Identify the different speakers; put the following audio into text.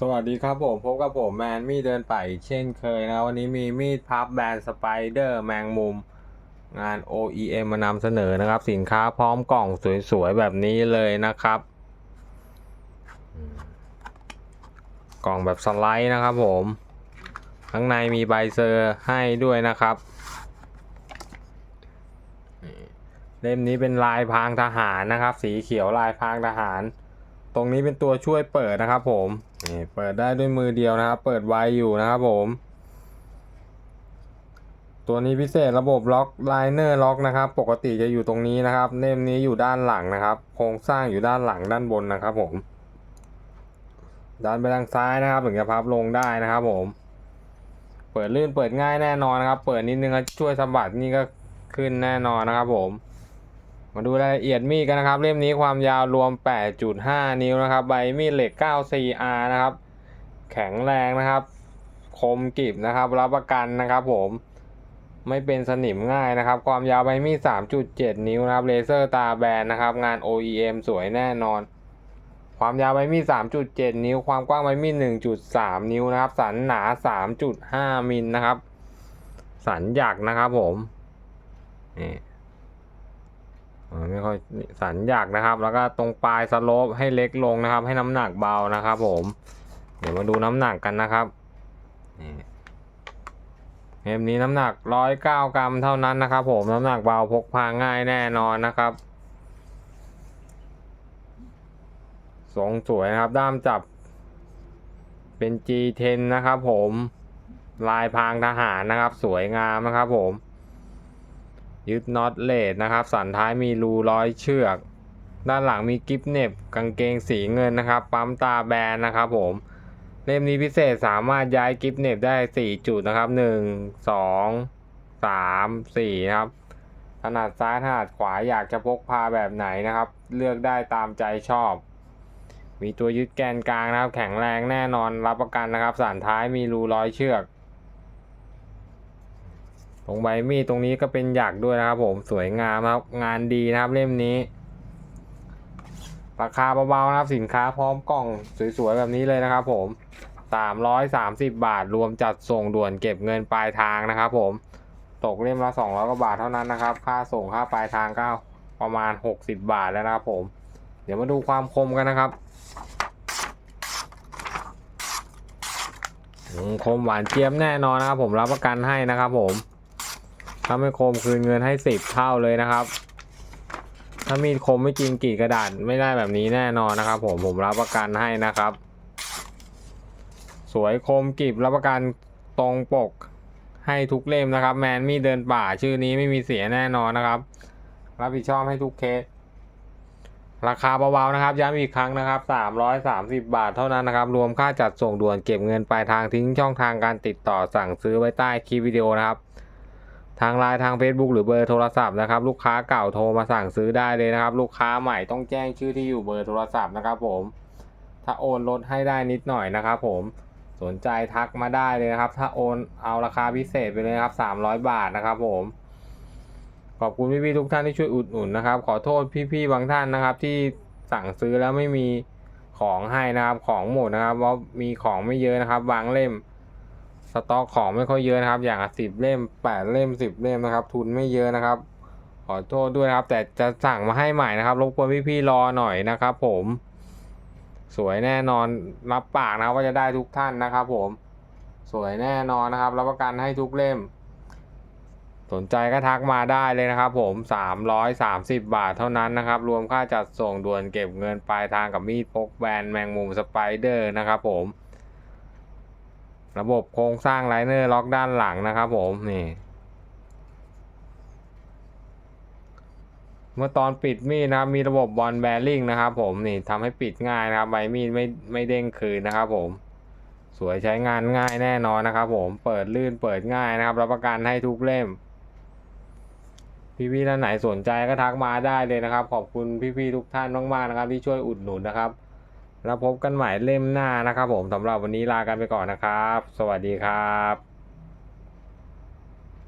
Speaker 1: สวัสดีครับผมพบกับผมแมนมีเดินไปเช่นเคยนะ วันนี้มีมีดพับแบรนด์สไปเดอร์แมงมุม งาน OEM มานำเสนอนะครับ สินค้าพร้อมกล่องสวยๆ แบบนี้เลยนะครับ กล่องแบบสไลด์นะครับผม ข้างในมีใบเซอร์ให้ด้วยนะครับ เล่มนี้เป็นลายพรางทหารนะครับ สีเขียวลายพรางทหาร ตรงนี้เป็นตัวช่วยเปิดนะครับผมนี่เปิดได้ด้วยมือเดียวนะครับ เปิดไวอยู่นะครับผม ตัวนี้พิเศษระบบล็อกไลเนอร์ล็อกนะครับ ปกติจะอยู่ตรงนี้นะครับ เล่มนี้อยู่ด้านหลังนะครับ โครงสร้างอยู่ด้านหลังด้านบนนะครับผมดันไปทางซ้ายนะครับ ถึงจะพับลงได้นะครับผม เปิดลื่นเปิดง่ายแน่นอนนะครับ เปิดนิดนึงก็ช่วยสะบัดนี่ก็ขึ้นแน่นอนนะครับผม มาดูรายละเอียดมีดกันนะครับ เล่มนี้ความยาวรวม 8.5 นิ้วนะครับ ใบมีดเหล็ก 94R นะครับ แข็งแรงนะครับ คมกริบนะครับ รับประกันนะครับผม ไม่เป็นสนิมง่ายนะครับ ความยาวใบมีด 3.7 นิ้วนะครับ เลเซอร์ตาแบนนะครับ งาน OEM สวยแน่นอน ความยาวใบมีด 3.7 นิ้ว ความกว้างใบมีด 1.3 นิ้วนะครับ สันหนา 3.5 มิลนะครับ สันหยักนะครับผมนี่ ไม่ค่อยสันหยักนะครับ แล้วก็ตรงปลายสโลปให้เล็กลงนะครับ ให้น้ำหนักเบานะครับ ผม เดี๋ยวมาดูน้ำหนักกันนะครับนี่เกมนี้น้ำหนักร้อยเก้ากรัมเท่านั้นนะครับ ผมน้ำหนักเบาพกพาง่ายแน่นอนนะครับทรงสวยนะครับ ด้ามจับเป็น G10 นะครับ ผม ลายพรางทหารนะครับ สวยงามนะครับ ผม ยึดน็อตเลดนะครับสันท้ายมีรูร้อยเชือก ด้านหลังมีกิฟเน็บกางเกงสีเงินนะครับ ปั๊มตาแบนนะครับผมเล่มนี้พิเศษสามารถย้ายกิฟเน็บได้ 4 จุดนะครับ 1 2 3 4นะครับถนัดซ้ายถนัดขวาอยากจะพกพาแบบไหนนะครับ เลือกได้ตามใจชอบ มีตัวยึดแกนกลางนะครับ แข็งแรงแน่นอนรับประกันนะครับสันท้ายมีรูร้อยเชือก ตรงใบมีดตรงนี้ก็เป็นหยักด้วยนะครับ ผมสวยงามครับงานดีนะครับเล่มนี้ ราคาเบาๆนะครับสินค้าพร้อมกล่องสวยๆแบบนี้เลยนะครับ ผม330 บาทรวมจัดส่งด่วนเก็บเงินปลายทางนะครับ ผมตกเล่มละ200กว่าบาทเท่านั้นนะครับ ค่าส่งค่าปลายทางก็ประมาณ 60 บาทแล้วนะครับผม เดี๋ยวมาดูความคมกันนะครับอืมคมหวานเจี๊ยบแน่นอนนะครับ ผมรับประกันให้นะครับผม ถ้าไม่คมคืนเงินให้สิบเท่าเลยนะครับ ถ้ามีดคมไม่จริงกรีดกระดาษไม่ได้แบบนี้แน่นอนนะครับ ผมผมรับประกันให้นะครับ สวยคมกริบรับประกันตรงปกให้ทุกเล่มนะครับ แมนมีเดินป่าชื่อนี้ไม่มีเสียแน่นอนนะครับ รับผิดชอบให้ทุกเคสราคาเบาๆนะครับย้ำอีกครั้งนะครับ 330 บาทเท่านั้นนะครับ รวมค่าจัดส่งด่วนเก็บเงินปลายทางทิ้งช่องทางการติดต่อสั่งซื้อไว้ใต้คลิปวิดีโอนะครับ ทางไลน์ทาง Facebook หรือเบอร์โทรศัพท์นะครับ ลูกค้าเก่าโทรมาสั่งซื้อได้เลยนะครับ ลูกค้าใหม่ต้องแจ้งชื่อที่อยู่เบอร์โทรศัพท์นะครับ ผม ถ้าโอนลดให้ได้นิดหน่อยนะครับ ผมสนใจทักมาได้เลยนะครับ ถ้าโอนเอาราคาพิเศษไปเลยครับ 300 บาทนะครับ ผม ขอบคุณพี่ๆทุกท่านที่ช่วยอุดหนุนนะครับ ขอโทษพี่ๆบางท่านนะครับ ที่สั่งซื้อแล้วไม่มีของให้นะครับ ของหมดนะครับเพราะมีของไม่เยอะนะครับบางเล่ม สต็อกของไม่ค่อยเยอะนะครับ อย่างสิบเล่มแปดเล่มสิบเล่มนะครับ ทุนไม่เยอะนะครับ ขอโทษด้วยนะครับ แต่จะสั่งมาให้ใหม่นะครับรบกวนพี่ๆรอหน่อยนะครับ ผม สวยแน่นอนรับปากนะครับว่าจะได้ทุกท่านนะครับ ผม สวยแน่นอนนะครับรับประกันให้ทุกเล่ม สนใจก็ทักมาได้เลยนะครับ ผม330บาทเท่านั้นนะครับ รวมค่าจัดส่งด่วนเก็บเงินปลายทางกับมีดพกแบรนด์แมงมุมสไปเดอร์นะครับ ผม ระบบโครงสร้างไลเนอร์ล็อกด้านหลังนะครับผมนี่ เมื่อตอนปิดมีดนะครับมีระบบบอลแบริ่งนะครับผมนี่ทำให้ปิดง่ายนะครับใบมีดไม่ไม่เด้งคืนนะครับผม สวยใช้งานง่ายแน่นอนนะครับผมเปิดลื่นเปิดง่ายนะครับรับประกันให้ทุกเล่มพี่ๆท่านไหนสนใจก็ทักมาได้เลยนะครับ ขอบคุณพี่ๆทุกท่านมากๆนะครับ ที่ช่วยอุดหนุนนะครับ แล้วพบกันใหม่เล่มหน้านะครับผมสำหรับวันนี้ลากันไปก่อนนะครับ สวัสดีครับ